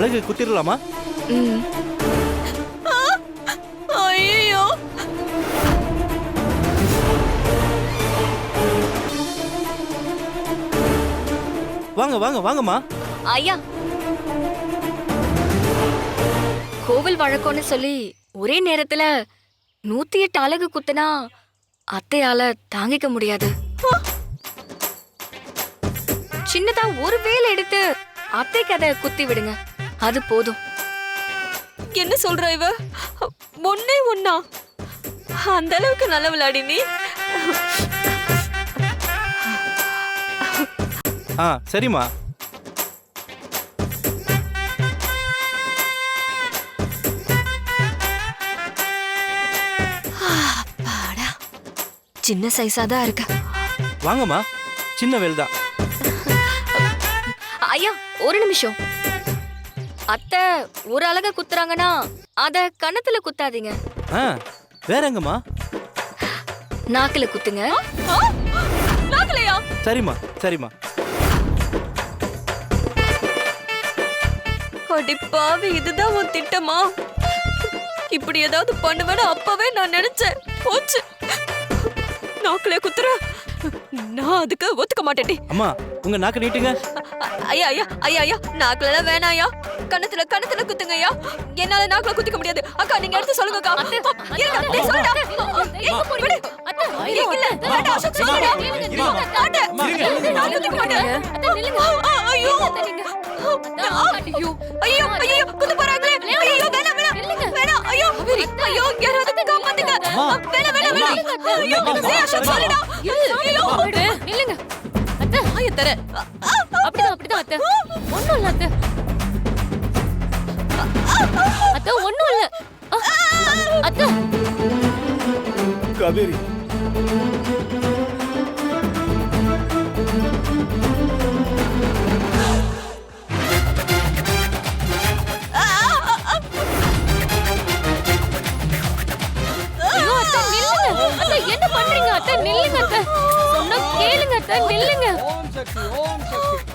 அழகு குத்திடலாமா ம். ஐயோ வாங்க வாங்க வாங்கம்மா. ஐயா. கோவில் வழக்கம்னு சொல்லி ஒரே நேரத்துல நூத்தி எட்டு அழகு குத்துனா அத்தையால தாங்கிக்க முடியாது. சின்னதா ஒரு வேலை எடுத்து அத்தைக்கு அதை குத்தி விடுங்க. அது போதும். என்ன சொல்ற இவ? ஒன்னே ஒன்னா? அந்த அளவுக்கு நல்ல விளையாடி நீ. ஆ சரிம்மா. பாடா சின்ன சைஸா தான் இருக்கு. வாங்கம்மா. சின்ன வேல் தான் ஐயா ஒரு நிமிஷம். அத்தை ஒரு அழக குத்துறாங்கன்னா அத கணத்துல குத்தாதீங்க. ஆ வேற எங்கம்மா? நாக்குல குத்துங்க. நாக்கலையா? சரிம்மா சரிம்மா. அடி பாவி இதுதான் உன் திட்டமா? இப்படி ஏதாவது பண்ணுவேன்னு அப்பவே நான் நினைச்சேன். போச்சு. நாக்குல குத்துற. நான் அதுக்கு ஒத்துக்க மாட்டேன்டி. அம்மா உங்க நாக்கு நீட்டுங்க. ஐயா ஐயா ஐயா ஐயா நாக்குல வேணாயா? கண்ணத்துல கண்ணத்துல குத்துங்க ஐயா என்னால நாக்குல குத்திக்க முடியாது அக்கா நீங்க எடுத்து சொல்லுங்க அக்கா இருங்க, டேய், சொல்லுடா. இல்ல, வேண்டாம், அசோக், சொல்லுடா. மாட்டேன். நான் குத்திக்க மாட்டேன். ஐயோ. ஐயோ, ஐயோ, குத்த போறாங்களே. ஐயோ, வேணாம், வேணாம். வேணாம், ஐயோ. ஐயோ, யாராவது காப்பாத்துங்க. வேணாம், வேணாம், வேணாம். ஐயோ, ஏய், அசோக், சொல்லுடா. ஐயோ. இல்லங்க வாயை தர. அப்படிதான் அப்படிதான் அத்தை அத்தை என்ன பண்றீங்க அத்தை? நில்லுங்க அத்தை. சொன்னா கேளுங்க அத்தை நில்லுங்க. ஓம் சக்தி ஓம் சக்தி.